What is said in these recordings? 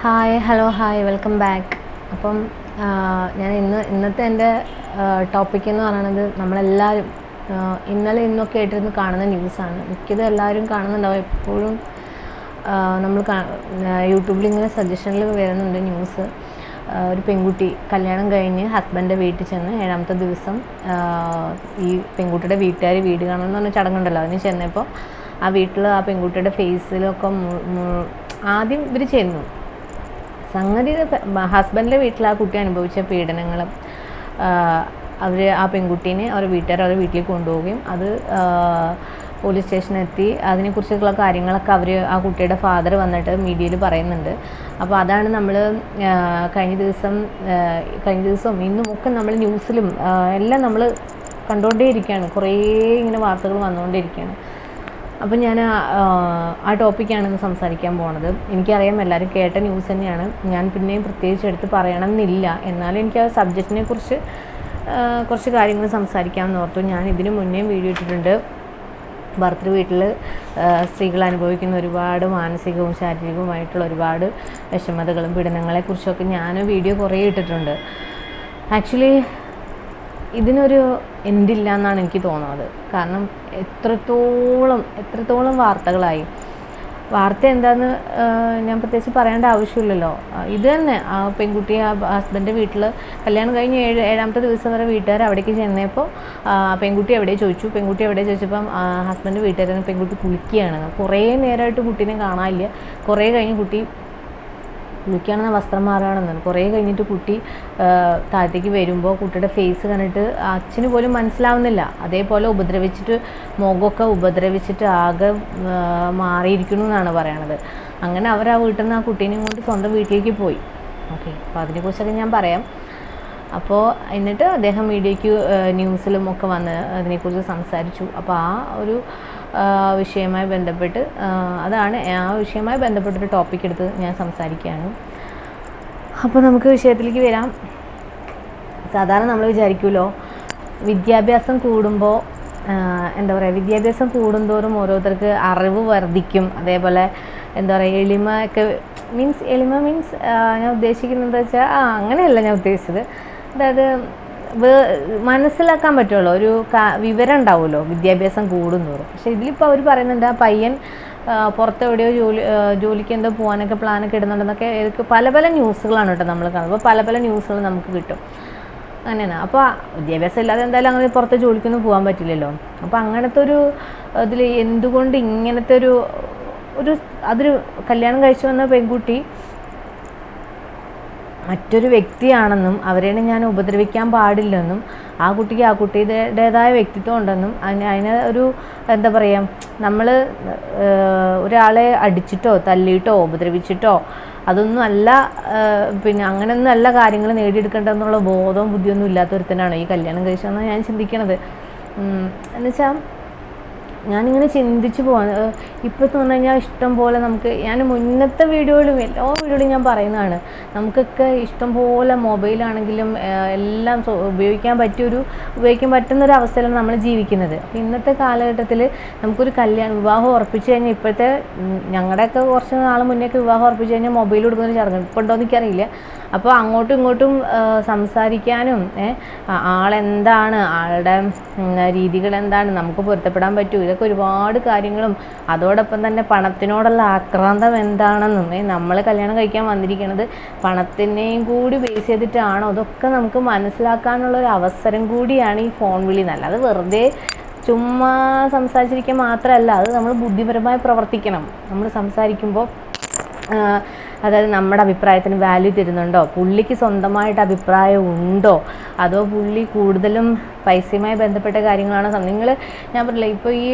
Hi hello hi welcome back അപ്പം ഞാൻ ഇന്ന് ഇന്നത്തെ എന്റെ ടോപ്പിക് എന്ന് പറയുന്നത് നമ്മളെല്ലാവരും ഇന്നലെ ഇന്നൊക്കെ ആയിട്ടിരുന്ന് കാണുന്ന ന്യൂസാണ് മിക്കതും എല്ലാവരും കാണുന്നുണ്ടാവും. എപ്പോഴും നമ്മൾ യൂട്യൂബിൽ ഇങ്ങനെ സജഷനിൽ വരുന്നുണ്ട് ന്യൂസ് ഒരു പെൺകുട്ടി കല്യാണം കഴിഞ്ഞ് ഹസ്ബൻഡിന്റെ വീട്ടിൽ ചെന്ന് ഏഴാമത്തെ ദിവസം ഈ പെൺകുട്ടിയുടെ വീട്ടുകാർ വീട് കാണണം എന്ന് പറഞ്ഞ ചടങ്ങുണ്ടല്ലോ. അതിന് ചെന്നപ്പോൾ ആ വീട്ടിൽ ആ പെൺകുട്ടിയുടെ ഫേസിലൊക്കെ ആദ്യം ഇവർ ചെന്നു. സംഗതി ഹസ്ബൻഡിന്റെ വീട്ടിൽ ആ കുട്ടി അനുഭവിച്ച പീഡനങ്ങളും അവർ ആ പെൺകുട്ടീനെ അവരുടെ വീട്ടുകാർ അവരുടെ വീട്ടിലേക്ക് കൊണ്ടുപോവുകയും അത് പോലീസ് സ്റ്റേഷനെത്തി അതിനെക്കുറിച്ചുള്ള കാര്യങ്ങളൊക്കെ അവർ ആ കുട്ടിയുടെ ഫാദർ വന്നിട്ട് മീഡിയയിൽ പറയുന്നുണ്ട്. അപ്പോൾ അതാണ് നമ്മൾ കഴിഞ്ഞ ദിവസം കഴിഞ്ഞ ദിവസവും ഇന്നും ഒക്കെ നമ്മൾ ന്യൂസിലും എല്ലാം നമ്മൾ കണ്ടുകൊണ്ടേയിരിക്കുകയാണ് കുറേ ഇങ്ങനെ വാർത്തകൾ വന്നുകൊണ്ടിരിക്കുകയാണ് അപ്പം ഞാൻ ആ, ആ ടോപ്പിക്കാണ് ഇന്ന് സംസാരിക്കാൻ പോണത്. എനിക്കറിയാം എല്ലാവരും കേട്ട ന്യൂസ് തന്നെയാണ്. ഞാൻ പിന്നെയും പ്രത്യേകിച്ച് എടുത്ത് പറയണം എന്നില്ല എന്നാലും എനിക്ക് ആ സബ്ജക്റ്റിനെ കുറിച്ച് കുറച്ച് കാര്യങ്ങൾ സംസാരിക്കാമെന്ന് ഓർത്തു. ഞാൻ ഇതിനു മുന്നേ വീഡിയോ ഇട്ടിട്ടുണ്ട്. ഭർത്തൃ വീട്ടിൽ സ്ത്രീകൾ അനുഭവിക്കുന്ന ഒരുപാട് മാനസികവും ശാരീരികവുമായിട്ടുള്ള ഒരുപാട് വിഷമതകളും പീഡനങ്ങളെക്കുറിച്ചൊക്കെ ഞാൻ വീഡിയോ കുറേ ഇട്ടിട്ടുണ്ട്. ആക്ച്വലി ഇതിനൊരു എൻഡില്ല എന്നാണ് എനിക്ക് തോന്നുന്നത് കാരണം എത്രത്തോളം എത്രത്തോളം വാർത്തകളായി. വാർത്ത എന്താന്ന് ഞാൻ പ്രത്യേകിച്ച് പറയേണ്ട ആവശ്യമില്ലല്ലോ. ഇത് തന്നെ. ആ പെൺകുട്ടി ആ ഹസ്ബൻഡിന്റെ വീട്ടിൽ കല്യാണം കഴിഞ്ഞ് ഏഴ് ഏഴാമത്തെ ദിവസം വരെ വീട്ടുകാർ അവിടേക്ക് ചെന്നപ്പോൾ പെൺകുട്ടി എവിടെ ചോദിച്ചു? പെൺകുട്ടി എവിടെ ചോദിച്ചപ്പം ഹസ്ബൻഡ് വീട്ടുകാരൻ പെൺകുട്ടി കുളിക്കുകയാണ്. കുറേ നേരമായിട്ട് കുട്ടീനെ കാണാനില്ല. കുറേ കഴിഞ്ഞ് കുട്ടി കുളിക്കുകയാണെന്ന് വസ്ത്രം മാറുകയാണെന്നാണ് കുറേ കഴിഞ്ഞിട്ട് കുട്ടി താഴത്തേക്ക് വരുമ്പോൾ കുട്ടിയുടെ ഫേസ് കണ്ടിട്ട് അച്ഛന് പോലും മനസ്സിലാവുന്നില്ല. അതേപോലെ ഉപദ്രവിച്ചിട്ട് മുഖമൊക്കെ ഉപദ്രവിച്ചിട്ട് ആകെ മാറിയിരിക്കുന്നു എന്നാണ് പറയണത്. അങ്ങനെ അവർ ആ വീട്ടിൽ നിന്ന് ആ കുട്ടീനെയും കൊണ്ട് സ്വന്തം വീട്ടിലേക്ക് പോയി. ഓക്കെ അപ്പോൾ അതിനെക്കുറിച്ചൊക്കെ ഞാൻ പറയാം. അപ്പോൾ എന്നിട്ട് അദ്ദേഹം മീഡിയയ്ക്ക് ന്യൂസിലും ഒക്കെ വന്ന് അതിനെക്കുറിച്ച് സംസാരിച്ചു. അപ്പോൾ ആ ഒരു വിഷയവുമായി ബന്ധപ്പെട്ട് അതാണ് ആ വിഷയവുമായി ബന്ധപ്പെട്ടൊരു ടോപ്പിക് എടുത്ത് ഞാൻ സംസാരിക്കുകയാണ്. അപ്പോൾ നമുക്ക് വിഷയത്തിലേക്ക് വരാം. സാധാരണ നമ്മൾ വിചാരിക്കുമല്ലോ വിദ്യാഭ്യാസം കൂടുമ്പോൾ എന്താ പറയുക വിദ്യാഭ്യാസം കൂടുന്തോറും ഓരോരുത്തർക്ക് അറിവ് വർദ്ധിക്കും. അതേപോലെ എന്താ പറയുക എളിമ ഒക്കെ മീൻസ് എളിമ മീൻസ് ഞാൻ ഉദ്ദേശിക്കുന്നത് വെച്ചാൽ ആ അങ്ങനെയല്ല ഞാൻ ഉദ്ദേശിച്ചത്. അതായത് മനസ്സിലാക്കാൻ പറ്റുള്ളൂ. ഒരു വിവരം ഉണ്ടാവുമല്ലോ. വിദ്യാഭ്യാസം കൂടുന്നോറും പക്ഷേ ഇതിലിപ്പോൾ അവർ പറയുന്നുണ്ട് ആ പയ്യൻ പുറത്ത് എവിടെയോ ജോലി ജോലിക്ക് എന്തോ പോകാനൊക്കെ പ്ലാനൊക്കെ ഇടുന്നുണ്ടെന്നൊക്കെ ഇതൊക്കെ പല പല ന്യൂസുകളാണ് കേട്ടോ നമ്മൾ അപ്പോൾ പല പല ന്യൂസുകൾ നമുക്ക് കിട്ടും. അങ്ങനെയാണ്. അപ്പോൾ വിദ്യാഭ്യാസം ഇല്ലാതെ എന്തായാലും അങ്ങനെ പുറത്ത് ജോലിക്കൊന്നും പോകാൻ പറ്റില്ലല്ലോ. അപ്പോൾ അങ്ങനത്തെ ഒരു ഇതിൽ എന്തുകൊണ്ട് ഇങ്ങനത്തെ ഒരു ഒരു അതൊരു കല്യാണം കഴിച്ചു വന്ന പെൺകുട്ടി മറ്റൊരു വ്യക്തിയാണെന്നും അവരെയാണ് ഞാൻ ഉപദ്രവിക്കാൻ പാടില്ലെന്നും ആ കുട്ടിക്ക് ആ കുട്ടിയുടേതായ വ്യക്തിത്വം ഉണ്ടെന്നും അതിന് അതിന് ഒരു എന്താ പറയുക നമ്മൾ ഒരാളെ അടിച്ചിട്ടോ തല്ലിയിട്ടോ ഉപദ്രവിച്ചിട്ടോ അതൊന്നും അല്ല പിന്നെ അങ്ങനെയൊന്നും അല്ല കാര്യങ്ങൾ നേടിയെടുക്കേണ്ടതെന്നുള്ള ബോധവും ബുദ്ധിയൊന്നും ഇല്ലാത്തൊരുത്തനാണ് ഈ കല്യാണം കഴിച്ചതെന്നാണ് ഞാൻ ചിന്തിക്കണത്. എന്നുവെച്ചാൽ ഞാനിങ്ങനെ ചിന്തിച്ച് പോവാണ്. എന്ന് പറഞ്ഞു കഴിഞ്ഞാൽ ഇഷ്ടം പോലെ നമുക്ക് ഞാൻ മുന്നത്തെ വീഡിയോയിലും എല്ലാ വീഡിയോയിലും ഞാൻ പറയുന്നതാണ്. നമുക്കൊക്കെ ഇഷ്ടം പോലെ മൊബൈലാണെങ്കിലും എല്ലാം ഉപയോഗിക്കാൻ പറ്റിയൊരു ഉപയോഗിക്കാൻ പറ്റുന്ന ഒരു അവസ്ഥയിലാണ് നമ്മൾ ജീവിക്കുന്നത്. അപ്പോൾ ഇന്നത്തെ കാലഘട്ടത്തിൽ നമുക്കൊരു കല്യാണം വിവാഹം ഉറപ്പിച്ച് കഴിഞ്ഞാൽ ഇപ്പോഴത്തെ ഞങ്ങളുടെയൊക്കെ കുറച്ച് നാൾ മുന്നേയൊക്കെ വിവാഹം ഉറപ്പിച്ച് കഴിഞ്ഞാൽ മൊബൈൽ കൊടുക്കുന്നൊരു ചടങ്ങ് ഇപ്പോൾ ഉണ്ടോ എനിക്കറിയില്ല. അപ്പോൾ അങ്ങോട്ടും ഇങ്ങോട്ടും സംസാരിക്കാനും ആളെന്താണ് ആളുടെ രീതികൾ എന്താണ് നമുക്ക് പൊരുത്തപ്പെടാൻ പറ്റൂ. ഇതൊക്കെ ഒരുപാട് കാര്യങ്ങളും അതോടൊപ്പം തന്നെ പണത്തിനോടുള്ള ആക്രാന്തം എന്താണെന്നും നമ്മൾ കല്യാണം കഴിക്കാൻ വന്നിരിക്കുന്നത് പണത്തിനെയും കൂടി ബേസ് ചെയ്തിട്ടാണോ? അതൊക്കെ നമുക്ക് മനസ്സിലാക്കാനുള്ള ഒരു അവസരം കൂടിയാണ് ഈ ഫോൺ വിളി. എന്നല്ല അത് വെറുതെ ചുമ്മാ സംസാരിച്ചിരിക്കാൻ മാത്രമല്ല അത് നമ്മൾ ബുദ്ധിപരമായി പ്രവർത്തിക്കണം. നമ്മൾ സംസാരിക്കുമ്പോൾ അതായത് നമ്മുടെ അഭിപ്രായത്തിന് വാല്യൂ തരുന്നുണ്ടോ? പുള്ളിക്ക് സ്വന്തമായിട്ട് അഭിപ്രായം ഉണ്ടോ? അതോ പുള്ളി കൂടുതലും പൈസയുമായി ബന്ധപ്പെട്ട കാര്യങ്ങളാണോ? നിങ്ങൾ ഞാൻ പറഞ്ഞില്ല ഇപ്പോൾ ഈ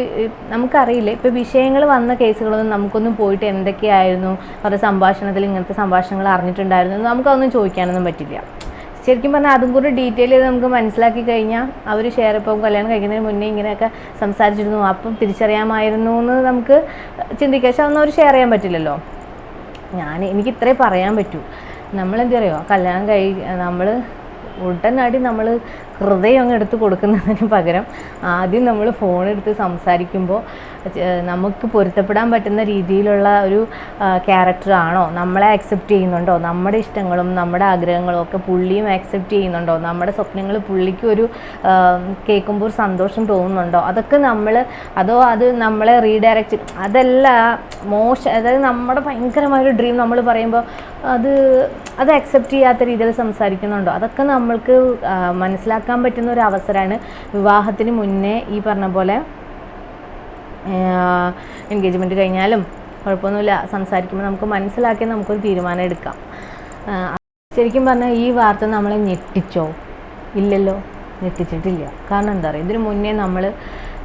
നമുക്കറിയില്ല ഇപ്പോൾ വിഷയങ്ങൾ വന്ന കേസുകളൊന്നും നമുക്കൊന്നും പോയിട്ട് എന്തൊക്കെയായിരുന്നു? അവരുടെ സംഭാഷണത്തിൽ ഇങ്ങനത്തെ സംഭാഷണങ്ങൾ അറിഞ്ഞിട്ടുണ്ടായിരുന്നു നമുക്കതൊന്നും ചോദിക്കാനൊന്നും പറ്റില്ല. ശരിക്കും പറഞ്ഞാൽ അതും കൂടി ഡീറ്റെയിൽ ചെയ്ത് നമുക്ക് മനസ്സിലാക്കി കഴിഞ്ഞാൽ അവർ ഷെയർ ഇപ്പം കല്യാണം കഴിക്കുന്നതിന് മുന്നേ ഇങ്ങനെയൊക്കെ സംസാരിച്ചിരുന്നു. അപ്പം തിരിച്ചറിയാമായിരുന്നു എന്ന് നമുക്ക് ചിന്തിക്കാം. പക്ഷെ അതൊന്നും അവർ ഷെയർ ചെയ്യാൻ പറ്റില്ലല്ലോ. ഞാൻ എനിക്ക് ഇത്രേ പറയാൻ പറ്റൂ. നമ്മളെന്താ അറിയോ കല്യാണം കഴി നമ്മൾ ഉടനടി നമ്മൾ ഹൃദയം അങ്ങ് എടുത്ത് കൊടുക്കുന്നതിന് പകരം ആദ്യം നമ്മൾ ഫോണെടുത്ത് സംസാരിക്കുമ്പോൾ നമുക്ക് പൊരുത്തപ്പെടാൻ പറ്റുന്ന രീതിയിലുള്ള ഒരു ക്യാരക്ടറാണോ നമ്മളെ അക്സെപ്റ്റ് ചെയ്യുന്നുണ്ടോ? നമ്മുടെ ഇഷ്ടങ്ങളും നമ്മുടെ ആഗ്രഹങ്ങളും ഒക്കെ പുള്ളിയും അക്സെപ്റ്റ് ചെയ്യുന്നുണ്ടോ? നമ്മുടെ സ്വപ്നങ്ങൾ പുള്ളിക്ക് ഒരു കേൾക്കുമ്പോൾ സന്തോഷം തോന്നുന്നുണ്ടോ? അതൊക്കെ നമ്മൾ അതോ അത് നമ്മളെ റീഡയറക്റ്റ് അതല്ല മോശം അതായത് നമ്മുടെ ഭയങ്കരമായൊരു ഡ്രീം നമ്മൾ പറയുമ്പോൾ അത് അത് അക്സെപ്റ്റ് ചെയ്യാത്ത രീതിയിൽ സംസാരിക്കുന്നുണ്ടോ? അതൊക്കെ നമ്മൾക്ക് മനസ്സിലാക്കാൻ പറ്റുന്ന ഒരു അവസരമാണ് വിവാഹത്തിന് മുന്നേ ഈ പറഞ്ഞ പോലെ എൻഗേജ്മെന്റ് കഴിഞ്ഞാലും കുഴപ്പമൊന്നുമില്ല. സംസാരിക്കുമ്പോൾ നമുക്ക് മനസ്സിലാക്കി നമുക്കൊരു തീരുമാനം എടുക്കാം. ശരിക്കും പറഞ്ഞാൽ ഈ വാർത്ത നമ്മളെ ഞെട്ടിച്ചോ? ഇല്ലല്ലോ. ഞെട്ടിച്ചിട്ടില്ല. കാരണം എന്താ പറയുക ഇതിനു മുന്നേ നമ്മൾ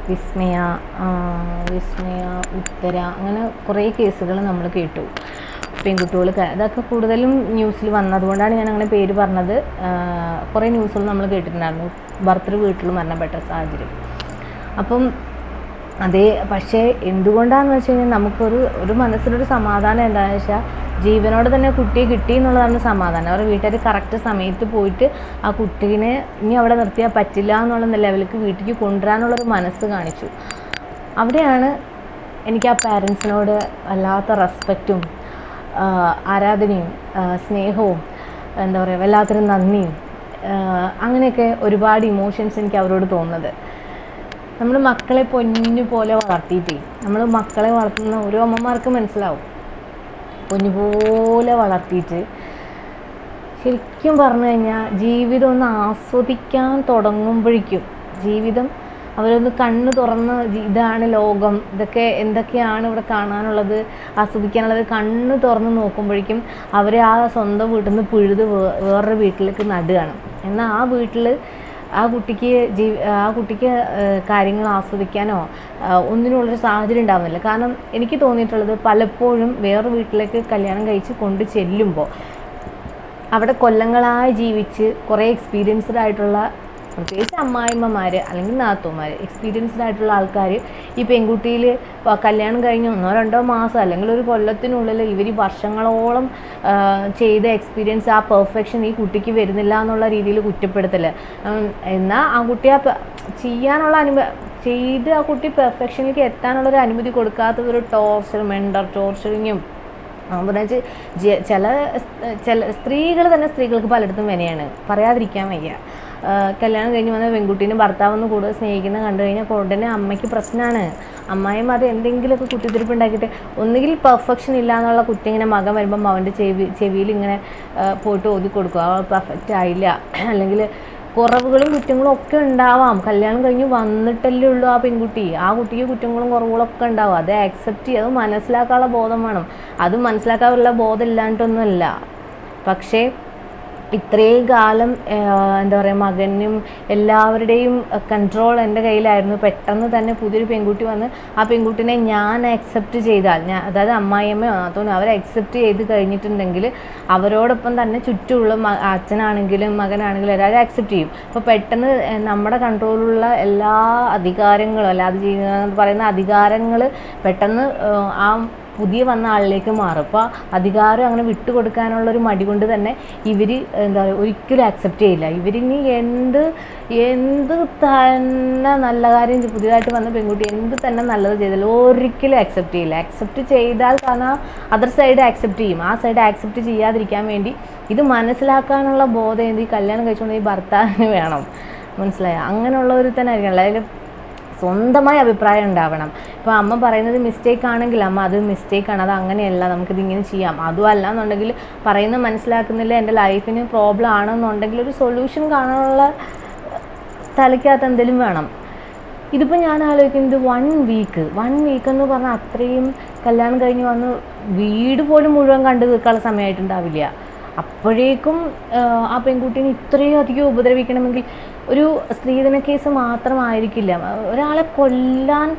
വിസ്മയ വിസ്മയ ഉത്തര അങ്ങനെ കുറേ കേസുകൾ നമ്മൾ കേട്ടു. പെൺകുട്ടികൾ അതൊക്കെ കൂടുതലും ന്യൂസിൽ വന്നതുകൊണ്ടാണ് ഞാൻ അങ്ങനെ പേര് പറഞ്ഞത്. കുറേ ന്യൂസുകൾ നമ്മൾ കേട്ടിട്ടുണ്ടായിരുന്നു. ഭർത്തൃ വീട്ടിൽ മരണപ്പെട്ട സാഹചര്യം. അപ്പം അതേ പക്ഷേ എന്തുകൊണ്ടാണെന്ന് വെച്ച് കഴിഞ്ഞാൽ നമുക്കൊരു ഒരു മനസ്സിലൊരു സമാധാനം എന്താണെന്ന് വെച്ചാൽ ജീവനോട് തന്നെ കുട്ടിയെ കിട്ടി എന്നുള്ളതാണ് സമാധാനം. അവരുടെ വീട്ടുകാർ കറക്റ്റ് സമയത്ത് പോയിട്ട് ആ കുട്ടീനെ ഇനി അവിടെ നിർത്തിയാൽ പറ്റില്ല എന്നുള്ള ലെവലിലേക്ക് വീട്ടിലേക്ക് കൊണ്ടുവരാനുള്ളൊരു മനസ്സ് കാണിച്ചു. അവിടെയാണ് എനിക്ക് ആ പാരൻസിനോട് വല്ലാത്ത റെസ്പെക്റ്റും ആരാധനയും സ്നേഹവും എന്താ പറയുക വല്ലാത്തൊരു നന്ദിയും അങ്ങനെയൊക്കെ ഒരുപാട് ഇമോഷൻസ് എനിക്ക് അവരോട് തോന്നുന്നത്. നമ്മൾ മക്കളെ പൊന്നു പോലെ വളർത്തിയിട്ടേ. നമ്മൾ മക്കളെ വളർത്തുന്ന ഓരോ അമ്മമാർക്കും മനസ്സിലാവും. പൊന്നു പോലെ വളർത്തിയിട്ട്. ശരിക്കും പറഞ്ഞു കഴിഞ്ഞാൽ ജീവിതം ഒന്ന് ആസ്വദിക്കാൻ തുടങ്ങുമ്പോഴേക്കും ജീവിതം അവരൊന്ന് കണ്ണ് തുറന്ന് ഇതാണ് ലോകം ഇതൊക്കെ എന്തൊക്കെയാണ് ഇവിടെ കാണാനുള്ളത് ആസ്വദിക്കാനുള്ളത് കണ്ണ് തുറന്ന് നോക്കുമ്പോഴേക്കും അവരെ ആ സ്വന്തം വീട്ടിൽ നിന്ന് പിഴുത് വേറൊരു വീട്ടിലേക്ക് നടുകയാണ്. എന്നാൽ ആ വീട്ടിൽ ആ കുട്ടിക്ക് ജീവി ആ കുട്ടിക്ക് കാര്യങ്ങൾ ആസ്വദിക്കാനോ ഒന്നിനുള്ളൊരു സാഹചര്യം ഉണ്ടാവുന്നില്ല. കാരണം എനിക്ക് തോന്നിയിട്ടുള്ളത് പലപ്പോഴും വേറെ വീട്ടിലേക്ക് കല്യാണം കഴിച്ച് കൊണ്ടു ചെല്ലുമ്പോൾ അവിടെ കൊല്ലങ്ങളായി ജീവിച്ച് കുറേ എക്സ്പീരിയൻസ്ഡ് ആയിട്ടുള്ള പ്രത്യേകിച്ച് അമ്മായിമ്മമാർ അല്ലെങ്കിൽ നാത്തൂമാർ എക്സ്പീരിയൻസ്ഡ് ആയിട്ടുള്ള ആൾക്കാർ ഈ പെൺകുട്ടിയിൽ കല്യാണം കഴിഞ്ഞ് ഒന്നോ രണ്ടോ മാസം അല്ലെങ്കിൽ ഒരു കൊല്ലത്തിനുള്ളിൽ ഇവർ വർഷങ്ങളോളം ചെയ്ത എക്സ്പീരിയൻസ് ആ പെർഫെക്ഷൻ ഈ കുട്ടിക്ക് വരുന്നില്ല എന്നുള്ള രീതിയിൽ കുറ്റപ്പെടുത്തൽ എന്നാൽ ആ കുട്ടി ആ ചെയ്യാനുള്ള അനുഭവ ചെയ്ത് ആ കുട്ടി പെർഫെക്ഷനിലേക്ക് എത്താനുള്ളൊരു അനുമതി കൊടുക്കാത്തത് ഒരു ടോർച്ചർ മെൻഡർ ടോർച്ചറിങ്ങും പറഞ്ഞാൽ ചില ചില സ്ത്രീകൾ തന്നെ സ്ത്രീകൾക്ക് പലയിടത്തും വിനയാണ് പറയാതിരിക്കാൻ വയ്യ. കല്യാണം കഴിഞ്ഞ് വന്ന പെൺകുട്ടീനെ ഭർത്താവെന്ന് കൂടുതൽ സ്നേഹിക്കുന്ന കണ്ടു കഴിഞ്ഞാൽ ഉടനെ അമ്മയ്ക്ക് പ്രശ്നമാണ്. അമ്മായും അത് എന്തെങ്കിലുമൊക്കെ കുത്തിത്തിരിപ്പ് ഉണ്ടാക്കിയിട്ട് ഒന്നുകിൽ പെർഫെക്ഷൻ ഇല്ല എന്നുള്ള കുറ്റം ഇങ്ങനെ മകൻ വരുമ്പം അവന്റെ ചെവി ചെവിയിൽ ഇങ്ങനെ പോയിട്ട് ഓതി കൊടുക്കുക അവൾ പെർഫെക്റ്റ് ആയില്ല. അല്ലെങ്കിൽ കുറവുകളും കുറ്റങ്ങളും ഒക്കെ ഉണ്ടാവാം. കല്യാണം കഴിഞ്ഞ് വന്നിട്ടല്ലേ ഉള്ളൂ ആ പെൺകുട്ടി. ആ കുട്ടിക്ക് കുറ്റങ്ങളും കുറവുകളും ഒക്കെ ഉണ്ടാവും. അത് ആക്സെപ്റ്റ് ചെയ്യുക അത് മനസ്സിലാക്കാനുള്ള ബോധം വേണം. അത് മനസ്സിലാക്കാനുള്ള ബോധം ഇല്ലാണ്ടൊന്നുമല്ല പക്ഷേ ഇത്രയും കാലം എന്താ പറയുക മകനും എല്ലാവരുടെയും കൺട്രോൾ എന്റെ കയ്യിലായിരുന്നു. പെട്ടെന്ന് തന്നെ പുതിയൊരു പെൺകുട്ടി വന്ന് ആ പെൺകുട്ടിനെ ഞാൻ അക്സെപ്റ്റ് ചെയ്താൽ ഞാൻ അതായത് അമ്മായിയമ്മയോ നാത്തോനോ അവരെ അക്സെപ്റ്റ് ചെയ്ത് കഴിഞ്ഞിട്ടുണ്ടെങ്കിൽ അവരോടൊപ്പം തന്നെ ചുറ്റുമുള്ള അച്ഛനാണെങ്കിലും മകനാണെങ്കിലും എല്ലാവരും അക്സെപ്റ്റ് ചെയ്യും. അപ്പോൾ പെട്ടെന്ന് നമ്മുടെ കൺട്രോളിലുള്ള എല്ലാ അധികാരങ്ങളും അല്ലാതെ ചെയ്യുന്ന പറയുന്ന അധികാരങ്ങൾ പെട്ടെന്ന് ആ പുതിയ വന്ന ആളിലേക്ക് മാറും. അപ്പോൾ അധികാരം അങ്ങനെ വിട്ടുകൊടുക്കാനുള്ള ഒരു മടി കൊണ്ട് തന്നെ ഇവർ എന്താ പറയുക ഒരിക്കലും അക്സെപ്റ്റ് ചെയ്യില്ല. ഇവരിനി എന്ത് എന്ത് തന്നെ നല്ല കാര്യം പുതിയതായിട്ട് വന്ന പെൺകുട്ടി എന്ത് തന്നെ നല്ലത് ചെയ്താലും ഒരിക്കലും അക്സെപ്റ്റ് ചെയ്യില്ല. അക്സെപ്റ്റ് ചെയ്താൽ കാരണം അതർ സൈഡ് അക്സെപ്റ്റ് ചെയ്യും. ആ സൈഡ് അക്സെപ്റ്റ് ചെയ്യാതിരിക്കാൻ വേണ്ടി ഇത് മനസ്സിലാക്കാനുള്ള ബോധം എന്ത്? ഈ കല്യാണം കഴിച്ചുകൊണ്ട് ഈ ഭർത്താവിന് വേണം. മനസ്സിലായോ? അങ്ങനെയുള്ള ഒരു തന്നെ ആയിരിക്കണം. അതായത് സ്വന്തമായ അഭിപ്രായം ഉണ്ടാവണം. ഇപ്പോൾ അമ്മ പറയുന്നത് മിസ്റ്റേക്ക് ആണെങ്കിൽ അമ്മ അത് മിസ്റ്റേക്കാണ് അത് അങ്ങനെയല്ല നമുക്കിത് ഇങ്ങനെ ചെയ്യാം. അതും അല്ല എന്നുണ്ടെങ്കിൽ പറയുന്നത് മനസ്സിലാക്കുന്നില്ല എന്റെ ലൈഫിന് പ്രോബ്ലം ആണെന്നുണ്ടെങ്കിൽ ഒരു സൊല്യൂഷൻ കാണാനുള്ള തലയ്ക്കകത്ത് എന്തെങ്കിലും വേണം. ഇതിപ്പോൾ ഞാൻ ആലോചിക്കുന്നത് വൺ വീക്ക് വൺ വീക്ക് എന്ന് പറഞ്ഞാൽ അത്രയും കല്യാണം കഴിഞ്ഞ് വന്ന് വീട് പോലും മുഴുവൻ കണ്ടു തീർക്കാനുള്ള സമയമായിട്ടുണ്ടാവില്ല. അപ്പോഴേക്കും ആ പെൺകുട്ടീനെ ഇത്രയും അധികം ഉപദ്രവിക്കണമെങ്കിൽ ഒരു സ്ത്രീധന കേസ് മാത്രമായിരിക്കില്ല. ഒരാളെ കൊല്ലാൻ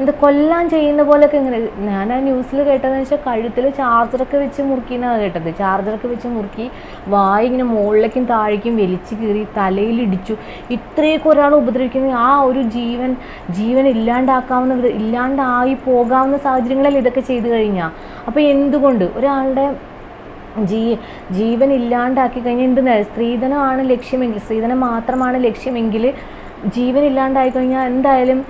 എന്താ കൊല്ലാൻ ചെയ്യുന്ന പോലെയൊക്കെ ഇങ്ങനെ. ഞാൻ ആ ന്യൂസിൽ കേട്ടതെന്ന് വെച്ചാൽ കഴുത്തിൽ ചാർജറൊക്കെ വെച്ച് മുറുക്കിയെന്നാണ് കേട്ടത്. ചാർജറൊക്കെ വെച്ച് മുറുക്കി വായി ഇങ്ങനെ മുകളിലേക്കും താഴേക്കും വലിച്ചു കീറി തലയിലിടിച്ചു ഇത്രയൊക്കെ ഒരാൾ ഉപദ്രവിക്കുന്ന ആ ഒരു ജീവൻ ജീവൻ ഇല്ലാണ്ടാക്കാവുന്ന ഇല്ലാണ്ടായി പോകാവുന്ന സാഹചര്യങ്ങളിൽ ഇതൊക്കെ ചെയ്തു കഴിഞ്ഞാൽ അപ്പോൾ എന്തുകൊണ്ട്? ഒരാളുടെ ജീ ജീവൻ ഇല്ലാണ്ടാക്കി കഴിഞ്ഞാൽ എന്ത് സ്ത്രീധനമാണ് ലക്ഷ്യമെങ്കിൽ സ്ത്രീധനം മാത്രമാണ് ലക്ഷ്യമെങ്കിൽ ജീവൻ ഇല്ലാണ്ടായി കഴിഞ്ഞാൽ എന്തായാലും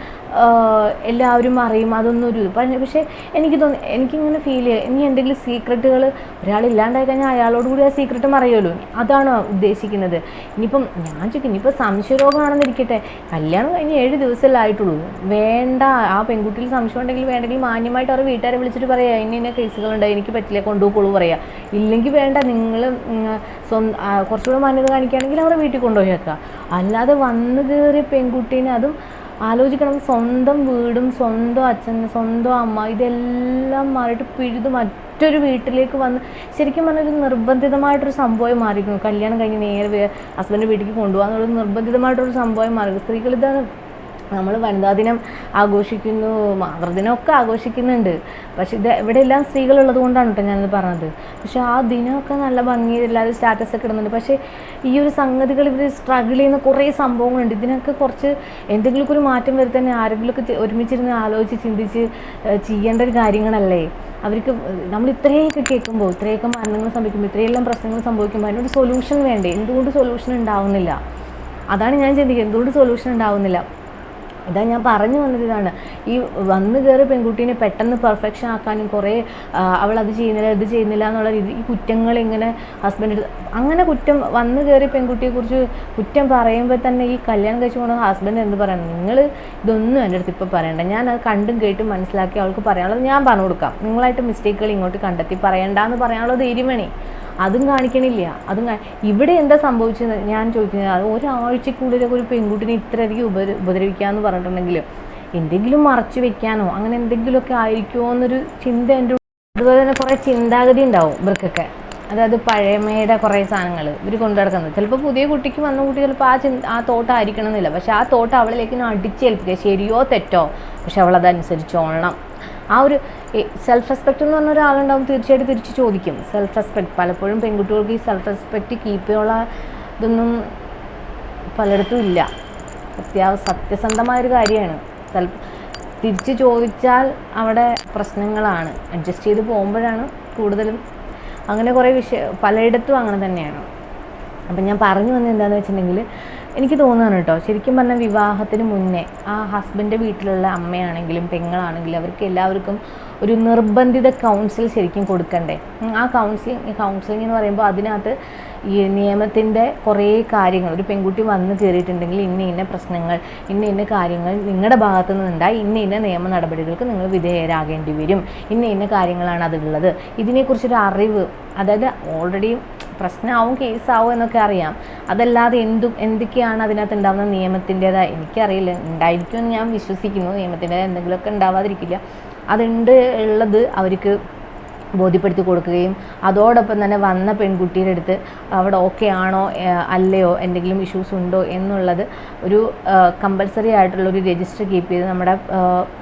എല്ലാവരും അറിയും അതൊന്നും ഒരു പക്ഷേ എനിക്ക് തോന്നി എനിക്കിങ്ങനെ ഫീൽ ചെയ്യുക ഇനി എന്തെങ്കിലും സീക്രട്ടുകൾ ഒരാളില്ലാണ്ടായി കഴിഞ്ഞാൽ അയാളോട് കൂടി ആ സീക്രട്ട് മറിയുമല്ലോ. അതാണോ ഉദ്ദേശിക്കുന്നത്. ഇനിയിപ്പം ഞാൻ ചോദിക്കും ഇനിയിപ്പോൾ സംശയരോഗമാണെന്നിരിക്കട്ടെ കല്യാണം കഴിഞ്ഞ് ഏഴ് ദിവസമല്ലേ ആയിട്ടുള്ളൂ. വേണ്ട ആ പെൺകുട്ടിയിൽ സംശയം ഉണ്ടെങ്കിൽ വേണ്ടെങ്കിൽ മാന്യമായിട്ട് അവർ വീട്ടുകാരെ വിളിച്ചിട്ട് പറയാം ഇന്ന ഇന്ന കേസുകളുണ്ട് എനിക്ക് പറ്റില്ല കൊണ്ടുപോയിക്കോളൂ പറയാം. ഇല്ലെങ്കിൽ വേണ്ട നിങ്ങൾ സ്വന്തം കുറച്ചുകൂടെ മാന്യത കാണിക്കുകയാണെങ്കിൽ അവരെ വീട്ടിൽ കൊണ്ടുപോയി വെക്കുക അല്ലാതെ വന്നു കയറിയ പെൺകുട്ടീനെ അതും ആലോചിക്കണം. സ്വന്തം വീടും സ്വന്തം അച്ഛൻ സ്വന്തം അമ്മ ഇതെല്ലാം മാറിയിട്ട് പിഴുത് മറ്റൊരു വീട്ടിലേക്ക് വന്ന് ശരിക്കും പറഞ്ഞാൽ ഒരു നിർബന്ധിതമായിട്ടൊരു സംഭവം മാറിയിരിക്കുന്നു. കല്യാണം കഴിഞ്ഞ് നേരെ ഹസ്ബൻഡ് വീട്ടിലേക്ക് കൊണ്ടുപോകാന്നുള്ളത് നിർബന്ധിതമായിട്ടൊരു സംഭവം മാറി സ്ത്രീകൾ ഇതാണ് നമ്മൾ വനിതാ ദിനം ആഘോഷിക്കുന്നു മാതൃദിനം ഒക്കെ ആഘോഷിക്കുന്നുണ്ട്. പക്ഷെ ഇത് ഇവിടെ എല്ലാം സ്ത്രീകളുള്ളത് കൊണ്ടാണ് കേട്ടോ ഞാനത് പറഞ്ഞത്. പക്ഷെ ആ ദിനമൊക്കെ നല്ല ഭംഗിയിൽ എല്ലാവരും സ്റ്റാറ്റസ് ഒക്കെ ഇടുന്നുണ്ട്. പക്ഷേ ഈ ഒരു സംഗതികൾ ഇവർ സ്ട്രഗിൾ ചെയ്യുന്ന കുറേ സംഭവങ്ങളുണ്ട്. ഇതിനൊക്കെ കുറച്ച് എന്തെങ്കിലുമൊക്കെ ഒരു മാറ്റം വരുത്താൻ ആരെങ്കിലുമൊക്കെ ഒരുമിച്ചിരുന്ന് ആലോചിച്ച് ചിന്തിച്ച് ചെയ്യേണ്ട ഒരു കാര്യങ്ങളല്ലേ? അവർക്ക് നമ്മൾ ഇത്രയൊക്കെ കേൾക്കുമ്പോൾ ഇത്രയൊക്കെ മരണങ്ങൾ സംഭവിക്കുമ്പോൾ ഇത്രയെല്ലാം പ്രശ്നങ്ങൾ സംഭവിക്കുമ്പോൾ അതിനൊരു സൊല്യൂഷൻ വേണ്ടേ? എന്തുകൊണ്ട് സൊല്യൂഷൻ ഉണ്ടാവുന്നില്ല? അതാണ് ഞാൻ ചിന്തിക്കുന്നത്. എന്തുകൊണ്ട് സൊല്യൂഷൻ ഉണ്ടാവുന്നില്ല? ഇതാ ഞാൻ പറഞ്ഞു വന്നത് ഇതാണ് ഈ വന്നു കയറി പെൺകുട്ടീനെ പെട്ടെന്ന് പെർഫെക്ഷൻ ആക്കാനും കുറേ അവൾ അത് ചെയ്യുന്നില്ല ഇത് ചെയ്യുന്നില്ല എന്നുള്ള രീതി ഈ കുറ്റങ്ങൾ ഇങ്ങനെ ഹസ്ബൻഡ് അങ്ങനെ കുറ്റം വന്നു കയറി പെൺകുട്ടിയെക്കുറിച്ച് കുറ്റം പറയുമ്പോൾ തന്നെ ഈ കല്യാണം കഴിച്ചു പോകുന്ന ഹസ്ബൻഡ് എന്ത് പറയണം? നിങ്ങൾ ഇതൊന്നും എന്റെ അടുത്ത് ഇപ്പോൾ പറയണ്ട. ഞാൻ അത് കണ്ടും കേട്ടും മനസ്സിലാക്കി അവൾക്ക് പറയാനുള്ളത് ഞാൻ പറഞ്ഞു കൊടുക്കാം. നിങ്ങളായിട്ട് മിസ്റ്റേക്കുകൾ ഇങ്ങോട്ട് കണ്ടെത്തി പറയണ്ടെന്ന് പറയാനുള്ളത് വേണേ. അതും കാണിക്കണില്ല. അതും ഇവിടെ എന്താ സംഭവിച്ചത് ഞാൻ ചോദിക്കുന്നത് അത് ഒരാഴ്ചക്കുള്ളിലൊക്കെ ഒരു പെൺകുട്ടിനെ ഇത്രയധികം ഉപ ഉപദ്രവിക്കാന്ന് പറഞ്ഞിട്ടുണ്ടെങ്കിൽ എന്തെങ്കിലും മറച്ചു വെക്കാനോ അങ്ങനെ എന്തെങ്കിലുമൊക്കെ ആയിരിക്കുമോ എന്നൊരു ചിന്ത എന്റെ അതുപോലെ തന്നെ കുറേ ചിന്താഗതി ഉണ്ടാവും ഇവർക്കൊക്കെ. അതായത് പഴമയുടെ കുറേ സാധനങ്ങൾ ഇവർ കൊണ്ടു നടക്കുന്നത്. ചിലപ്പോൾ പുതിയ കുട്ടിക്ക് വന്ന കുട്ടി ചിലപ്പോൾ ആ ചിന്ത ആ തോട്ടം ആയിരിക്കണം എന്നില്ല പക്ഷെ ആ തോട്ടം അവളിലേക്ക് അടിച്ചേൽപ്പിക്കുക. ശരിയോ തെറ്റോ? പക്ഷെ അവളതനുസരിച്ചോളണം. ആ ഒരു സെൽഫ് റെസ്പെക്റ്റ് എന്ന് പറഞ്ഞ ഒരാളുണ്ടാവും തീർച്ചയായിട്ടും തിരിച്ച് ചോദിക്കും. സെൽഫ് റെസ്പെക്റ്റ് പലപ്പോഴും പെൺകുട്ടികൾക്ക് ഈ സെൽഫ് റെസ്പെക്റ്റ് കീപ്പ് ചെയ്യാനുള്ള ഇതൊന്നും പലയിടത്തും ഇല്ല. അത്യാവ സത്യസന്ധമായൊരു കാര്യമാണ്. സെൽഫ് തിരിച്ച് ചോദിച്ചാൽ അവിടെ പ്രശ്നങ്ങളാണ്. അഡ്ജസ്റ്റ് ചെയ്ത് പോകുമ്പോഴാണ് കൂടുതലും അങ്ങനെ കുറേ വിഷയ പലയിടത്തും അങ്ങനെ തന്നെയാണ്. അപ്പം ഞാൻ പറഞ്ഞു വന്നത് എന്താണെന്ന് വെച്ചിട്ടുണ്ടെങ്കിൽ എനിക്ക് തോന്നുകയാണ് കേട്ടോ. ശരിക്കും പറഞ്ഞാൽ വിവാഹത്തിന് മുന്നേ ആ ഹസ്ബൻഡിന്റെ വീട്ടിലുള്ള അമ്മയാണെങ്കിലും പെങ്ങളാണെങ്കിലും അവർക്ക് എല്ലാവർക്കും ഒരു നിർബന്ധിത കൗൺസിൽ ശരിക്കും കൊടുക്കണ്ടേ. ആ കൗൺസിലിംഗ് കൗൺസിലിംഗ് എന്ന് പറയുമ്പോൾ അതിനകത്ത് ഈ നിയമത്തിന്റെ കുറേ കാര്യങ്ങൾ ഒരു പെൺകുട്ടി വന്ന് കയറിയിട്ടുണ്ടെങ്കിൽ ഇന്ന ഇന്ന പ്രശ്നങ്ങൾ ഇന്ന ഇന്ന കാര്യങ്ങൾ നിങ്ങളുടെ ഭാഗത്തു നിന്നുണ്ടായി ഇന്ന ഇന്ന നിയമ നടപടികൾക്ക് നിങ്ങൾ വിധേയരാകേണ്ടി വരും ഇന്ന ഇന്ന കാര്യങ്ങളാണ് അതിലുള്ളത്. ഇതിനെക്കുറിച്ചൊരു അറിവ് അതായത് ഓൾറെഡി പ്രശ്നമാവും കേസാവും എന്നൊക്കെ അറിയാം. അതല്ലാതെ എന്തു എന്തൊക്കെയാണ് അതിനകത്ത് ഉണ്ടാകുന്ന നിയമത്തിന്റെതായ എനിക്കറിയില്ല. ഉണ്ടായിരിക്കുമെന്ന് ഞാൻ വിശ്വസിക്കുന്നു. നിയമത്തിന്റെ എന്തെങ്കിലുമൊക്കെ ഉണ്ടാവാതിരിക്കില്ല. അതുണ്ട് ഉള്ളത് അവർക്ക് ബോധ്യപ്പെടുത്തി കൊടുക്കുകയും അതോടൊപ്പം തന്നെ വന്ന പെൺകുട്ടിയുടെ അടുത്ത് അവിടെ ഓക്കെ ആണോ അല്ലയോ എന്തെങ്കിലും ഇഷ്യൂസ് ഉണ്ടോ എന്നുള്ളത് ഒരു കമ്പൽസറി ആയിട്ടുള്ള ഒരു രജിസ്റ്റർ കീപ്പ് ചെയ്ത് നമ്മുടെ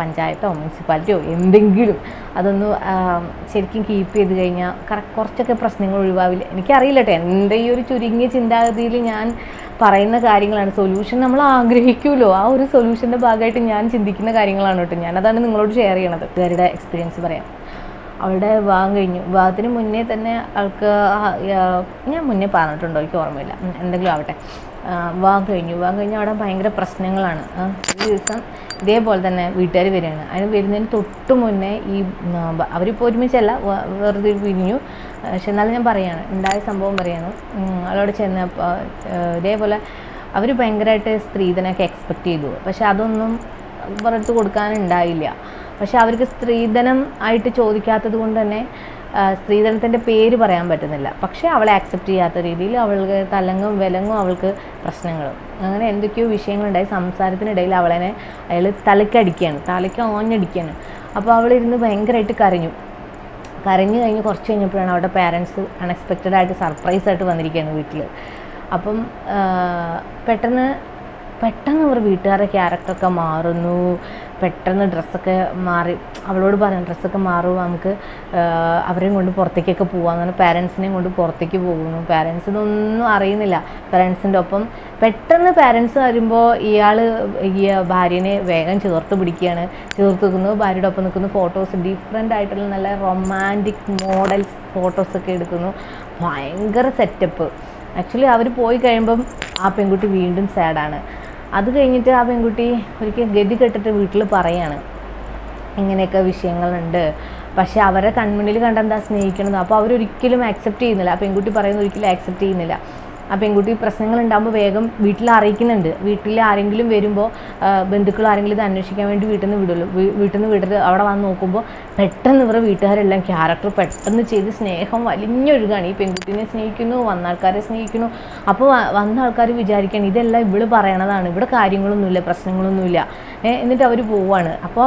പഞ്ചായത്തോ മുനിസിപ്പാലിറ്റിയോ എന്തെങ്കിലും അതൊന്ന് ശരിക്കും കീപ്പ് ചെയ്ത് കഴിഞ്ഞാൽ കുറച്ചൊക്കെ പ്രശ്നങ്ങൾ ഒഴിവാവില്ല. എനിക്കറിയില്ല കേട്ടോ എന്റെ ഈ ഒരു ചുരുങ്ങിയ ചിന്താഗതിയിൽ ഞാൻ പറയുന്ന കാര്യങ്ങളാണ്. സൊല്യൂഷൻ നമ്മൾ ആഗ്രഹിക്കുമല്ലോ ആ ഒരു സൊല്യൂഷന്റെ ഭാഗമായിട്ട് ഞാൻ ചിന്തിക്കുന്ന കാര്യങ്ങളാണ് കേട്ടോ. ഞാനതാണ് നിങ്ങളോട് ഷെയർ ചെയ്യണത്. ഇവരുടെ എക്സ്പീരിയൻസ് പറയാം. അവളുടെ വിവാഹം കഴിഞ്ഞു. വിവാഹത്തിന് മുന്നേ തന്നെ അവൾക്ക് ആ- ആ- ഞാൻ മുന്നേ പറഞ്ഞിട്ടുണ്ടോ? എനിക്ക് ഓർമ്മയില്ല. എന്തെങ്കിലും ആവട്ടെ. വിവാഹം കഴിഞ്ഞു. വിവാഹം കഴിഞ്ഞാൽ അവിടെ ഭയങ്കര പ്രശ്നങ്ങളാണ്. ഒരു ദിവസം ഇതേപോലെ തന്നെ വീട്ടുകാർ വരികയാണ്. അതിന് വരുന്നതിന് തൊട്ട് മുന്നേ ഈ അവരിപ്പോൾ ഒരുമിച്ചല്ല. വെറുതെ പിരിഞ്ഞു. പക്ഷെ എന്നാലും ഞാൻ പറയാണ് ഉണ്ടായ സംഭവം പറയാണ്. അവളോട് ചെന്ന ഇതേപോലെ അവർ ഭയങ്കരമായിട്ട് സ്ത്രീധനമൊക്കെ എക്സ്പെക്റ്റ് ചെയ്തു. പക്ഷെ അതൊന്നും പുറത്ത് കൊടുക്കാനുണ്ടായില്ല. പക്ഷെ അവർക്ക് സ്ത്രീധനം ആയിട്ട് ചോദിക്കാത്തത് കൊണ്ട് തന്നെ സ്ത്രീധനത്തിന്റെ പേര് പറയാൻ പറ്റുന്നില്ല. പക്ഷേ അവളെ ആക്സെപ്റ്റ് ചെയ്യാത്ത രീതിയിൽ അവൾക്ക് തലങ്ങും വിലങ്ങും അവൾക്ക് പ്രശ്നങ്ങളും. അങ്ങനെ എന്തൊക്കെയോ വിഷയങ്ങളുണ്ടായി. സംസാരത്തിനിടയിൽ അവളെ അയാൾ തലക്കടിക്കുകയാണ്. തലയ്ക്ക് ഓഞ്ഞടിക്കുകയാണ് അപ്പോൾ അവളിരുന്ന് ഭയങ്കരമായിട്ട് കരഞ്ഞു. കരഞ്ഞു കഴിഞ്ഞ് കുറച്ച് കഴിഞ്ഞപ്പോഴാണ് അവരുടെ പാരൻസ് അൺഎക്സ്പെക്റ്റഡായിട്ട് സർപ്രൈസായിട്ട് വന്നിരിക്കുകയാണ് വീട്ടിൽ അപ്പം പെട്ടെന്ന് പെട്ടെന്ന് അവർ വീട്ടുകാരുടെ ക്യാരക്ടറൊക്കെ മാറുന്നു. പെട്ടെന്ന് ഡ്രസ്സൊക്കെ മാറി. അവളോട് പറഞ്ഞു ഡ്രസ്സൊക്കെ മാറും നമുക്ക് അവരെയും കൊണ്ട് പുറത്തേക്കൊക്കെ പോകാമെന്ന് പറഞ്ഞാൽ പാരൻസിനെയും കൊണ്ട് പുറത്തേക്ക് പോകുന്നു. പാരൻസ് ഇതൊന്നും അറിയുന്നില്ല. പാരൻസിന്റെ ഒപ്പം പെട്ടെന്ന് പാരൻസ് വരുമ്പോൾ ഇയാൾ ഈ ഭാര്യനെ വേഗം ചേർത്ത് പിടിക്കുകയാണ്. ചേർത്ത് നിൽക്കുന്നു ഭാര്യയുടെ ഒപ്പം നിൽക്കുന്നു ഫോട്ടോസ് ഡിഫറെന്റ് ആയിട്ടുള്ള നല്ല റൊമാന്റിക് മോഡൽസ് ഫോട്ടോസൊക്കെ എടുക്കുന്നു. ഭയങ്കര സെറ്റപ്പ് ആക്ച്വലി അവർ പോയി കഴിയുമ്പം ആ പെൺകുട്ടി വീണ്ടും സാഡാണ് അത് കഴിഞ്ഞിട്ട് ആ പെൺകുട്ടി ഒരിക്കൽ ഗതി കെട്ടിട്ട് വീട്ടിൽ പറയാണ് ഇങ്ങനെയൊക്കെ വിഷയങ്ങളുണ്ട്. പക്ഷേ അവരെ കൺമുന്നിൽ കണ്ടെന്താ സ്നേഹിക്കണമെന്ന് അപ്പോൾ അവരൊരിക്കലും ആക്സെപ്റ്റ് ചെയ്യുന്നില്ല. ആ പെൺകുട്ടി പറയുന്നത് ഒരിക്കലും ആക്സെപ്റ്റ് ചെയ്യുന്നില്ല. ആ പെൺകുട്ടി പ്രശ്നങ്ങൾ ഉണ്ടാകുമ്പോൾ വേഗം വീട്ടിൽ അറിയിക്കുന്നുണ്ട് വീട്ടിൽ ആരെങ്കിലും വരുമ്പോൾ ബന്ധുക്കൾ ആരെങ്കിലും ഇത് അന്വേഷിക്കാൻ വേണ്ടി വീട്ടിൽ നിന്ന് വിടുള്ളൂ. വീട്ടിൽ നിന്ന് വിടരുത്. അവിടെ വന്ന് നോക്കുമ്പോൾ പെട്ടെന്ന് ഇവരുടെ വീട്ടുകാരെല്ലാം ക്യാരക്ടർ പെട്ടെന്ന് ചെയ്ത് സ്നേഹം വലിഞ്ഞൊഴുകാണ്. ഈ പെൺകുട്ടീനെ സ്നേഹിക്കുന്നു വന്ന ആൾക്കാരെ സ്നേഹിക്കുന്നു. അപ്പോൾ വന്ന ആൾക്കാർ വിചാരിക്കണം ഇതെല്ലാം ഇവൾ പറയണതാണ്. ഇവിടെ കാര്യങ്ങളൊന്നുമില്ല പ്രശ്നങ്ങളൊന്നുമില്ല. എന്നിട്ട് അവർ പോവാണ്. അപ്പോൾ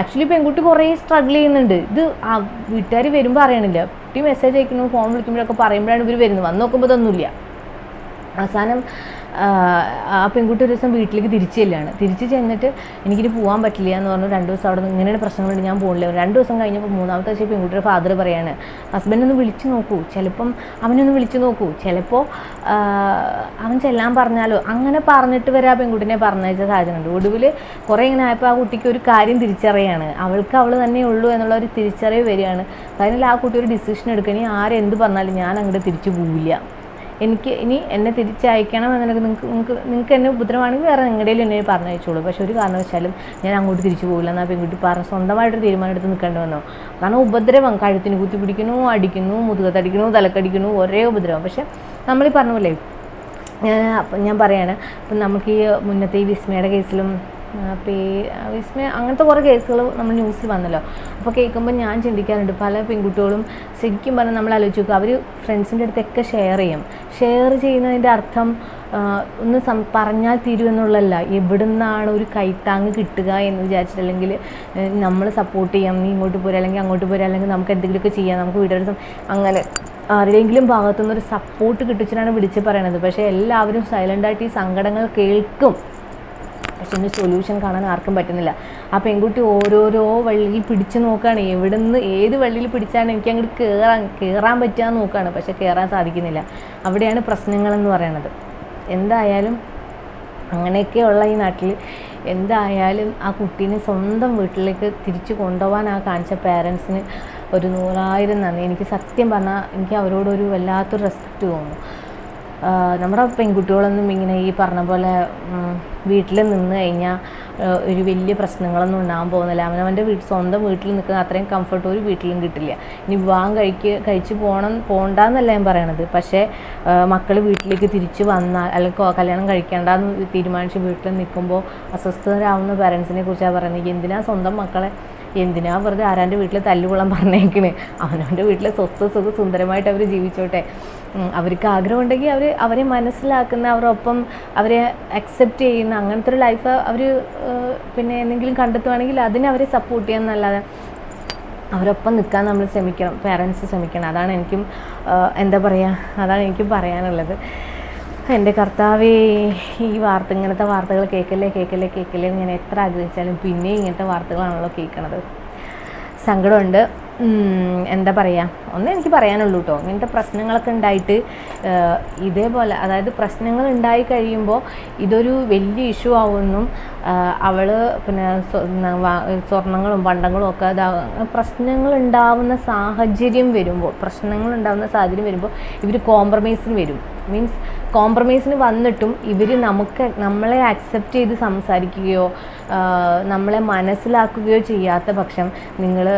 ആക്ച്വലി പെൺകുട്ടി കുറേ സ്ട്രഗിൾ ചെയ്യുന്നുണ്ട്. ഇത് ആ വീട്ടുകാർ വരുമ്പോൾ അറിയണില്ല. കുട്ടി മെസ്സേജ് അയക്കുന്നു ഫോൺ വിളിക്കുമ്പോഴൊക്കെ പറയുമ്പോഴാണ് ഇവർ വരുന്നത്. വന്ന് നോക്കുമ്പോൾ ഇതൊന്നുമില്ല. അവസാനം ആ, പെൺകുട്ടി ഒരു ദിവസം വീട്ടിലേക്ക് തിരിച്ചു ചെല്ലുകയാണ്. തിരിച്ച് ചെന്നിട്ട് എനിക്കിനി പോകാൻ പറ്റില്ല എന്ന് പറഞ്ഞു രണ്ട് ദിവസം അവിടെ നിന്ന് ഇങ്ങനെയാണ് പ്രശ്നങ്ങളുണ്ട് ഞാൻ പോകണില്ല രണ്ട് ദിവസം കഴിഞ്ഞപ്പോൾ മൂന്നാമത്തെ ദിവസം പെൺകുട്ടിയുടെ ഫാദർ പറയാണ് ഹസ്ബൻഡ് ഒന്ന് വിളിച്ചു നോക്കൂ. ചിലപ്പം അവനൊന്ന് വിളിച്ചു നോക്കൂ. ചിലപ്പോൾ അവൻ ചെല്ലാൻ പറഞ്ഞാലോ? അങ്ങനെ പറഞ്ഞിട്ട് വരെ ആ പെൺകുട്ടിനെ പറഞ്ഞയച്ച സാഹചര്യമുണ്ട് ഒടുവിൽ കുറേ ഇങ്ങനെ ആയപ്പോൾ ആ കുട്ടിക്ക് ഒരു കാര്യം തിരിച്ചറിയാണ്. അവൾക്ക് അവൾ തന്നെ ഉള്ളൂ എന്നുള്ള ഒരു തിരിച്ചറിവ് വരികയാണ്. അതിനാൽ ആ കുട്ടി ഒരു ഡിസിഷൻ എടുക്കണി ആരെന്ത് പറഞ്ഞാലും ഞാൻ അങ്ങോട്ട് തിരിച്ചു പോവില്ല. എനിക്ക് ഇനി എന്നെ തിരിച്ചയക്കണം എന്നുണ്ടെങ്കിൽ നിങ്ങൾക്ക് നിങ്ങൾക്ക് നിങ്ങൾക്ക് എന്നെ ഉപദ്രവമാണെങ്കിൽ വേറെ നിങ്ങളുടെയും എന്നെ പറഞ്ഞു വെച്ചോളൂ പക്ഷേ ഒരു കാരണവശാലും ഞാൻ അങ്ങോട്ട് തിരിച്ചു പോകില്ല എന്നാൽ പെൺകുട്ടി പറഞ്ഞു സ്വന്തമായിട്ടൊരു തീരുമാനം എടുത്ത് നിൽക്കേണ്ടി വന്നു? കാരണം ഉപദ്രവം. കഴുത്തിന് കുത്തി പിടിക്കുന്നു അടിക്കുന്നു മുതുകത്തടിക്കുന്നു തലക്കടിക്കുന്നു ഒരേ ഉപദ്രവം. പക്ഷേ നമ്മൾ ഈ പറഞ്ഞ പോലെ ഞാൻ അപ്പം ഞാൻ പറയാണ് അപ്പം നമുക്ക് ഈ മുന്നത്തെ ഈ വിസ്മയുടെ കേസിലും പേ വിസ്മയ അങ്ങനത്തെ കുറേ കേസുകൾ നമ്മൾ ന്യൂസിൽ വന്നല്ലോ. അപ്പോൾ കേൾക്കുമ്പോൾ ഞാൻ ചിന്തിക്കാറുണ്ട് പല പെൺകുട്ടികളും ശരിക്കും പറഞ്ഞാൽ നമ്മൾ ആലോചിച്ച് നോക്കുക അവർ ഫ്രണ്ട്സിന്റെ അടുത്തൊക്കെ ഷെയർ ചെയ്യും. ഷെയർ ചെയ്യുന്നതിന്റെ അർത്ഥം ഒന്ന് സം പറഞ്ഞാൽ തീരുമെന്നുള്ളതല്ല എവിടുന്നാണ് ഒരു കൈത്താങ് കിട്ടുക എന്ന് വിചാരിച്ചിട്ട് അല്ലെങ്കിൽ നമ്മൾ സപ്പോർട്ട് ചെയ്യാം നീ ഇങ്ങോട്ട് പോരാ അല്ലെങ്കിൽ അങ്ങോട്ട് പോരാ അല്ലെങ്കിൽ നമുക്ക് എന്തെങ്കിലുമൊക്കെ ചെയ്യാം നമുക്ക് വീടെടുത്തും അങ്ങനെ. ആരുടെയെങ്കിലും ഭാഗത്തുനിന്ന് ഒരു സപ്പോർട്ട് കിട്ടിച്ചിട്ടാണ് വിളിച്ച് പറയണത്. പക്ഷേ എല്ലാവരും സൈലന്റായിട്ട് ഈ സങ്കടങ്ങൾ കേൾക്കും. പക്ഷെ സൊല്യൂഷൻ കാണാൻ ആർക്കും പറ്റുന്നില്ല. ആ പെൺകുട്ടി ഓരോരോ വള്ളിയിൽ പിടിച്ചു നോക്കുകയാണ് എവിടെ നിന്ന് ഏത് വള്ളിയിൽ പിടിച്ചാണ് എനിക്ക് അങ്ങോട്ട് കയറാൻ കയറാൻ പറ്റുക നോക്കുകയാണ് പക്ഷേ കയറാൻ സാധിക്കുന്നില്ല. അവിടെയാണ് പ്രശ്നങ്ങളെന്ന് പറയണത്. എന്തായാലും അങ്ങനെയൊക്കെയുള്ള ഈ നാട്ടിൽ എന്തായാലും ആ കുട്ടീനെ സ്വന്തം വീട്ടിലേക്ക് തിരിച്ചു കൊണ്ടുപോകാൻ ആ കാണിച്ച പേരൻസിന് ഒരു നൂറായിരം നന്ദി. എനിക്ക് സത്യം പറഞ്ഞാൽ എനിക്ക് അവരോടൊരു വല്ലാത്തൊരു റെസ്പെക്റ്റ് തോന്നുന്നു. നമ്മുടെ പെൺകുട്ടികളൊന്നും ഇങ്ങനെ ഈ പറഞ്ഞ പോലെ വീട്ടിൽ നിന്ന് കഴിഞ്ഞാൽ ഒരു വലിയ പ്രശ്നങ്ങളൊന്നും ഉണ്ടാകാൻ പോകുന്നില്ല. അവനവന്റെ വീട്ടിൽ സ്വന്തം വീട്ടിൽ നിൽക്കുന്ന അത്രയും കംഫർട്ട് ഒരു വീട്ടിലും കിട്ടില്ല. ഇനി വിവാഹം കഴിക്ക് കഴിച്ച് പോകണം പോകണ്ടെന്നല്ല ഞാൻ പറയണത്. പക്ഷേ മക്കൾ വീട്ടിലേക്ക് തിരിച്ചു വന്നാൽ അല്ലെങ്കിൽ കല്യാണം കഴിക്കേണ്ടെന്ന് തീരുമാനിച്ച് വീട്ടിൽ നിൽക്കുമ്പോൾ അസ്വസ്ഥരാകുന്ന പാരൻസിനെ കുറിച്ചാണ് പറയുന്നത്. എന്തിനാ സ്വന്തം മക്കളെ എന്തിനാ വെറുതെ ആരാന്റെ വീട്ടിൽ തല്ലുകൊള്ളാൻ പറഞ്ഞേക്കണേ? അവനവന്റെ വീട്ടിൽ സ്വസ്ഥ സുഖ സുന്ദരമായിട്ട് അവർ ജീവിച്ചോട്ടെ. അവർക്ക് ആഗ്രഹമുണ്ടെങ്കിൽ അവർ അവരെ മനസ്സിലാക്കുന്ന അവരൊപ്പം അവരെ അക്സെപ്റ്റ് ചെയ്യുന്ന അങ്ങനത്തെ ഒരു ലൈഫ് അവർ പിന്നെ എന്തെങ്കിലും കണ്ടെത്തുവാണെങ്കിൽ അതിനെ അവരെ സപ്പോർട്ട് ചെയ്യാന്നല്ലാതെ അവരൊപ്പം നിൽക്കാൻ നമ്മൾ ശ്രമിക്കണം പേരൻസ് ശ്രമിക്കണം. അതാണ് എനിക്കും എന്താ പറയുക അതാണ് എനിക്കും പറയാനുള്ളത്. എന്റെ കർത്താവേ ഈ വാർത്ത ഇങ്ങനത്തെ വാർത്തകൾ കേൾക്കല്ലേ കേൾക്കല്ലേ കേൾക്കല്ലേ ഇങ്ങനെ എത്ര ആഗ്രഹിച്ചാലും പിന്നെയും ഇങ്ങനത്തെ വാർത്തകളാണല്ലോ കേൾക്കണത്. സങ്കടമുണ്ട്. എന്താ പറയുക ഒന്നേ എനിക്ക് പറയാനുള്ളൂ കേട്ടോ ഇങ്ങനത്തെ പ്രശ്നങ്ങളൊക്കെ ഉണ്ടായിട്ട് ഇതേപോലെ അതായത് പ്രശ്നങ്ങൾ ഉണ്ടായി കഴിയുമ്പോൾ ഇതൊരു വലിയ ഇഷ്യൂ ആവുമെന്നും അവൾ പിന്നെ സ്വർണങ്ങളും പണ്ടങ്ങളും ഒക്കെ പ്രശ്നങ്ങൾ ഉണ്ടാവുന്ന സാഹചര്യം വരുമ്പോൾ പ്രശ്നങ്ങൾ ഉണ്ടാവുന്ന സാഹചര്യം വരുമ്പോൾ ഇവർ കോംപ്രമൈസിന് വരും. മീൻസ് കോംപ്രമൈസിന് വന്നിട്ടും ഇവർ നമുക്ക് നമ്മളെ അക്സെപ്റ്റ് ചെയ്ത് സംസാരിക്കുകയോ നമ്മളെ മനസ്സിലാക്കുകയോ ചെയ്യാത്ത പക്ഷം നിങ്ങൾ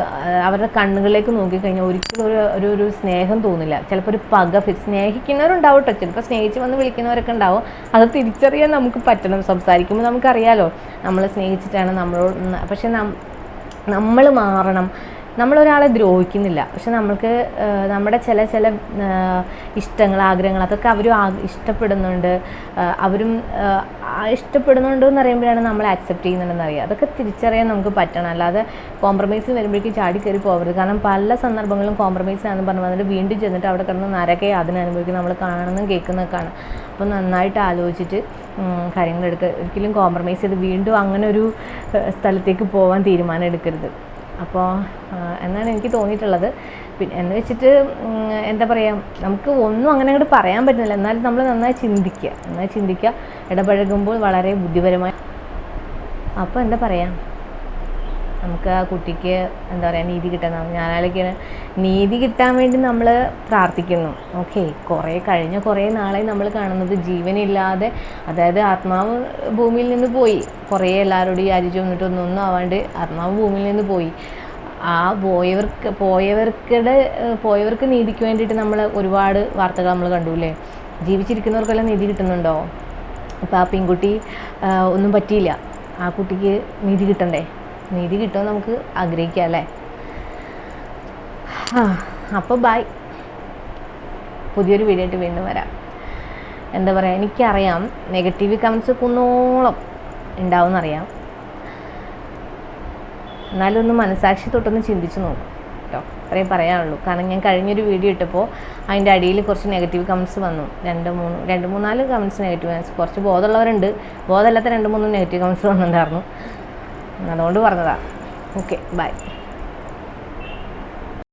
അവരുടെ കണ്ണുകളിലേക്ക് നോക്കിക്കഴിഞ്ഞാൽ ഒരിക്കലും ഒരു ഒരു ഒരു സ്നേഹം തോന്നില്ല. ചിലപ്പോൾ ഒരു പക സ്നേഹിക്കുന്നവരുണ്ടാവും കേട്ടോ ചിലപ്പോൾ സ്നേഹിച്ച് വന്ന് വിളിക്കുന്നവരൊക്കെ ഉണ്ടാവും. അത് തിരിച്ചറിയാൻ നമുക്ക് പറ്റണം. സംസാരിക്കുമ്പോൾ നമുക്കറിയാലോ. നമ്മളെ സ്നേഹിച്ചിട്ടാണ് നമ്മളോട് പക്ഷെ നമ്മൾ മാറണം. നമ്മളൊരാളെ ദ്രോഹിക്കുന്നില്ല. പക്ഷെ നമ്മൾക്ക് നമ്മുടെ ചില ചില ഇഷ്ടങ്ങൾ ആഗ്രഹങ്ങൾ അതൊക്കെ അവരും ഇഷ്ടപ്പെടുന്നുണ്ട്. അവരും ഇഷ്ടപ്പെടുന്നുണ്ട് എന്ന് അറിയുമ്പോഴാണ് നമ്മൾ അക്സെപ്റ്റ് ചെയ്യുന്നുണ്ടെന്ന് അറിയുക അതൊക്കെ തിരിച്ചറിയാൻ നമുക്ക് പറ്റണം. അല്ലാതെ കോംപ്രമൈസ് വരുമ്പോഴേക്കും ചാടി കയറി പോകരുത് കാരണം പല സന്ദർഭങ്ങളിലും കോംപ്രമൈസ് ആണെന്ന് പറഞ്ഞ് വന്നിട്ട് വീണ്ടും ചെന്നിട്ട് അവിടെ കിടന്ന് നരകെ അതിനെ അനുഭവിക്കും നമ്മൾ കാണുന്നതും കേൾക്കുന്നതൊക്കെയാണ്. അപ്പോൾ നന്നായിട്ട് ആലോചിച്ചിട്ട് കാര്യങ്ങൾ എടുക്കുക ഒരിക്കലും കോംപ്രമൈസ് ചെയ്ത് വീണ്ടും അങ്ങനെ ഒരു സ്ഥലത്തേക്ക് പോകാൻ തീരുമാനം എടുക്കരുത്. അപ്പോൾ എന്നാണ് എനിക്ക് തോന്നിയിട്ടുള്ളത്. പിന്നെ എന്ന് വെച്ചിട്ട് എന്താ പറയുക നമുക്ക് ഒന്നും അങ്ങനെ അങ്ങോട്ട് പറയാൻ പറ്റുന്നില്ല. എന്നാലും നമ്മൾ നന്നായി ചിന്തിക്കുക നന്നായി ചിന്തിക്കുക ഇടപഴകുമ്പോൾ വളരെ ബുദ്ധിപരമായി. അപ്പോൾ എന്താ പറയുക നമുക്ക് ആ കുട്ടിക്ക് എന്താ പറയുക നീതി കിട്ടണം ഞാനാലൊക്കെയാണ് നീതി കിട്ടാൻ വേണ്ടി നമ്മൾ പ്രാർത്ഥിക്കുന്നു. ഓക്കെ കുറേ കഴിഞ്ഞ കുറേ നാളായി നമ്മൾ കാണുന്നത് ജീവനില്ലാതെ അതായത് ആത്മാവ് ഭൂമിയിൽ നിന്ന് പോയി. കുറേ എല്ലാവരോടും യാചിച്ചു വന്നിട്ട് ഒന്നും ഒന്നും ആവാണ്ട് ആത്മാവ് ഭൂമിയിൽ നിന്ന് പോയി. ആ പോയവർക്ക് പോയവർക്കിടെ പോയവർക്ക് നീതിക്ക് വേണ്ടിയിട്ട് നമ്മൾ ഒരുപാട് വാർത്തകൾ നമ്മൾ കണ്ടു അല്ലേ ജീവിച്ചിരിക്കുന്നവർക്കെല്ലാം നീതി കിട്ടുന്നുണ്ടോ? അപ്പോൾ ആ പെൺകുട്ടി ഒന്നും പറ്റിയില്ല. ആ കുട്ടിക്ക് നീതി കിട്ടണ്ടേ? നീതി കിട്ടുമെന്ന് നമുക്ക് ആഗ്രഹിക്കാം അല്ലേ? ആ അപ്പോൾ ബൈ പുതിയൊരു വീഡിയോ ആയിട്ട് വീണ്ടും വരാം. എന്താ പറയുക എനിക്കറിയാം നെഗറ്റീവ് കമൻസ് കുന്നോളം ഉണ്ടാവുമെന്നറിയാം. എന്നാലും ഒന്ന് മനസാക്ഷി തൊട്ടൊന്ന് ചിന്തിച്ച് നോക്കും കേട്ടോ. അത്രയും പറയാനുള്ളൂ. കാരണം ഞാൻ കഴിഞ്ഞൊരു വീഡിയോ ഇട്ടപ്പോൾ അതിന്റെ അടിയിൽ കുറച്ച് നെഗറ്റീവ് കമൻസ് വന്നു. രണ്ട് മൂന്ന് രണ്ട് മൂന്നാൽ കമൻസ് നെഗറ്റീവ് കമൻസ് കുറച്ച് ബോധമുള്ളവരുണ്ട്. ബോധമില്ലാത്ത രണ്ട് മൂന്ന് നെഗറ്റീവ് കമൻസ് വന്നിട്ടുണ്ടായിരുന്നു. അതുകൊണ്ട് പറഞ്ഞതാണ് ഓക്കെ ബൈ